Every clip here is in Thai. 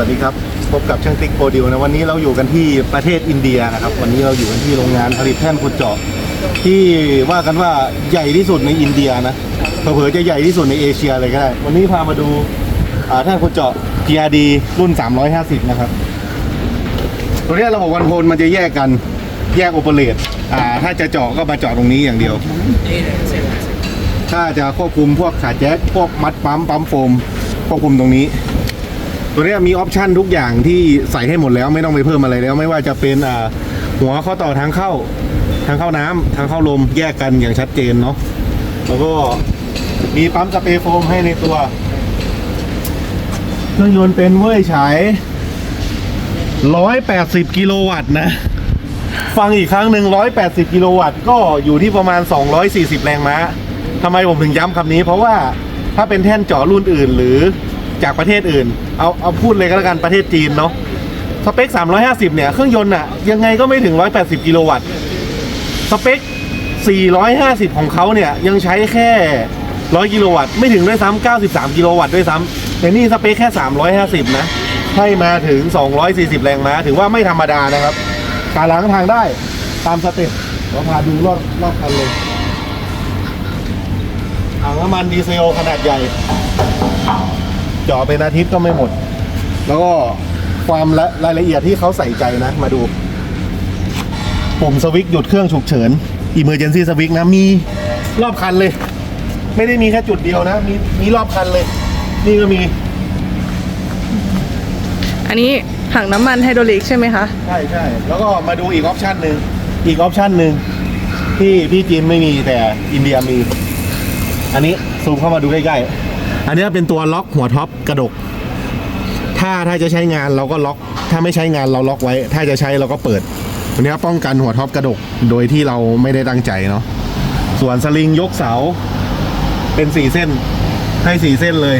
วัสดีครับ พบกับช่างติ๊กโปรดิวนะวันนี้เราอยู่กันที่ประเทศอินเดียนะครับ วันนี้เราอยู่กันที่โรงงานผลิตแท่นขุดเจาะที่ว่ากันว่าใหญ่ที่สุดในอินเดียนะเผลอๆจะใหญ่ที่สุดในเอเชียเลยก็ได้ วันนี้พามาดูแท่นขุดเจาะ PRD รุ่น 350 นะครับตัวนี้ระบบวันโพลมันจะแยกกันแยกโอเปเรตอ่าถ้าจะเจาะก็มาเจาะตรงนี้อย่างเดียว ถ้าจะควบคุมพวกขาแจ็คพวกมัดปั๊มปั๊มโฟมควบคุมตรงนี้ ตัวเนี้ยมีออปชันทุกอย่างที่ใส่ให้หมดแล้วไม่ต้องไปเพิ่มอะไรแล้ว ไม่ว่าจะเป็นอ่าหัวข้อต่อทางเข้า ทางเข้าน้ำทางเข้าลมแยกกันอย่างชัดเจนเนาะแล้วก็มีปั๊มสเปรย์โฟมให้ในตัว เครื่องยนต์เป็นเว่ยฉาย180 กิโลวัตต์นะ ฟังอีกครั้งหนึ่ง180 กิโลวัตต์ก็อยู่ที่ประมาณ 240 แรงม้าทำไมผมถึงย้ำคำนี้ เพราะว่าถ้าเป็นแท่นเจาะรุ่นอื่นหรือ จากประเทศอื่น เอาเอาพูดเลยก็แล้วกันประเทศจีนเนาะสเปค 350 เนี่ย เครื่องยนต์อะยังไงก็ไม่ถึง 180 กิโลวัตต์สเปค 450 ของเขาเนี่ย ยังใช้แค่ 100 กิโลวัตต์ไม่ถึงด้วยซ้ำ93 กิโลวัตต์ด้วยซ้ำแต่นี่สเปคแค่ 350 นะ ให้มาถึง 240 แรงม้าถือว่าไม่ธรรมดานะครับ การล้างทางได้ตามสเต็ปเราพาดูรอบรอบคันเลยถังน้ำมันดีเซลขนาดใหญ่ เจาะเป็นอาทิตย์ก็ไม่หมด แล้วก็ความละรายละเอียดที่เขาใส่ใจนะมาดู ปุ่มสวิตช์หยุดเครื่องฉุกเฉิน Emergency Switch นะ มีรอบคันเลย ไม่ได้มีแค่จุดเดียวนะ มีมีรอบคันเลย นี่ก็มี อันนี้ถังน้ำมันไฮดรอลิกใช่ไหมคะ ใช่ใช่แล้วก็มาดูอีกออปชันหนึ่งอีกออปชันหนึ่งที่พี่จีนไม่มีแต่อินเดียมี อันนี้ซูมเข้ามาดูใกล้ๆ อันนี้เป็นตัวล็อกหัวท็อปกระดก ถ้าถ้าจะใช้งานเราก็ล็อก ถ้าไม่ใช้งานเราล็อกไว้ ถ้าจะใช้เราก็เปิดอันนี้ป้องกันหัวท็อปกระดกโดยที่เราไม่ได้ตั้งใจเนาะส่วนสลิงยกเสาเป็นสี่เส้นให้สี่เส้นเลย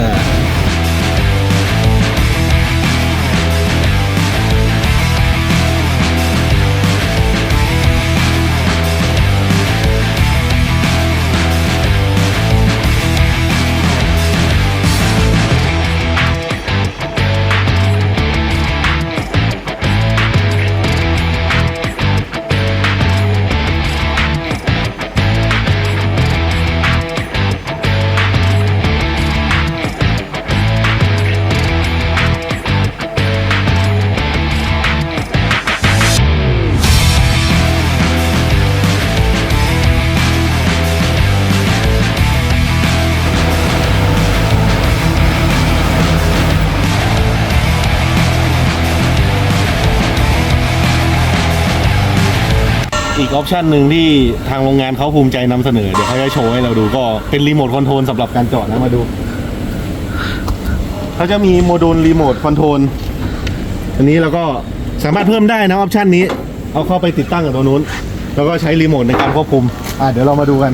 อ่า อีกออปชันหนึ่งที่ทางโรงงานเขาภูมิใจนำเสนอ เดี๋ยวเขาจะโชว์ให้เราดูก็เป็นรีโมทคอนโทรลสำหรับการจอดนะมาดู เขาจะมีโมดูลรีโมทคอนโทรลอันนี้เราก็สามารถเพิ่มได้นะออปชันนี้ เอาเข้าไปติดตั้งกับตัวนู้น แล้วก็ใช้รีโมทในการควบคุม อะเดี๋ยวเรามาดูกัน